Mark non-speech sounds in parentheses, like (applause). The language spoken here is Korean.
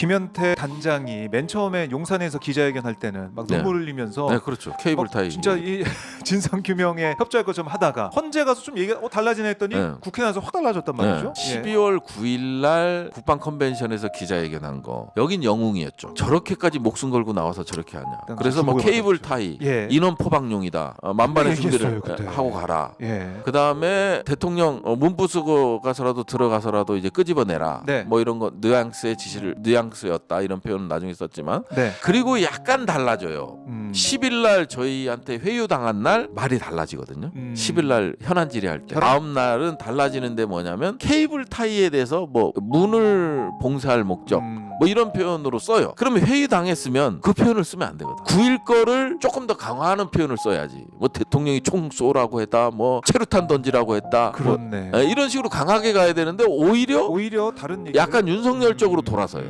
김현태 단장이 맨 처음에 용산에서 기자회견 할 때는 막 네. 눈물 흘리면서 네, 그렇죠. 케이블 막 타이. 진짜 이 (laughs) 진상 규명에 협조할 것 좀 하다가 헌재 가서 좀 얘기가 어, 달라지네 했더니 네. 국회 나서 확 달라졌단 말이죠. 예. 12월 9일 날 국방 컨벤션에서 기자회견한 거. 여긴 영웅이었죠. 저렇게까지 목숨 걸고 나와서 저렇게 하냐. 그래서 뭐 케이블 받았죠. 타이, 예. 인원 포박용이다. 어, 만반의 준비를 그때. 하고 가라. 예. 그 다음에 대통령 어, 문부 쓰고 가서라도 들어가서라도 이제 끄집어내라. 네. 뭐 이런 거 뉘앙스의 지시를 뉘앙 스였다 이런 표현은 나중에 썼지만 네. 그리고 약간 달라져요. 음. 10일 날 저희한테 회유 당한 날 말이 달라지거든요. 음. 10일 날 현안 질의할 때 다음 날은 달라지는데 뭐냐면 케이블 타이에 대해서 뭐 문을 봉사할 목적 음. 뭐 이런 표현으로 써요. 그러면 회의 당했으면 그 표현을 쓰면 안 되거든. 9일 거를 조금 더 강화하는 표현을 써야지. 뭐 대통령이 총 쏘라고 했다, 뭐 체류탄 던지라고 했다, 뭐 그렇네. 에, 이런 식으로 강하게 가야 되는데 오히려 오히려 다른. 약간 윤석열 쪽으로 돌아서요.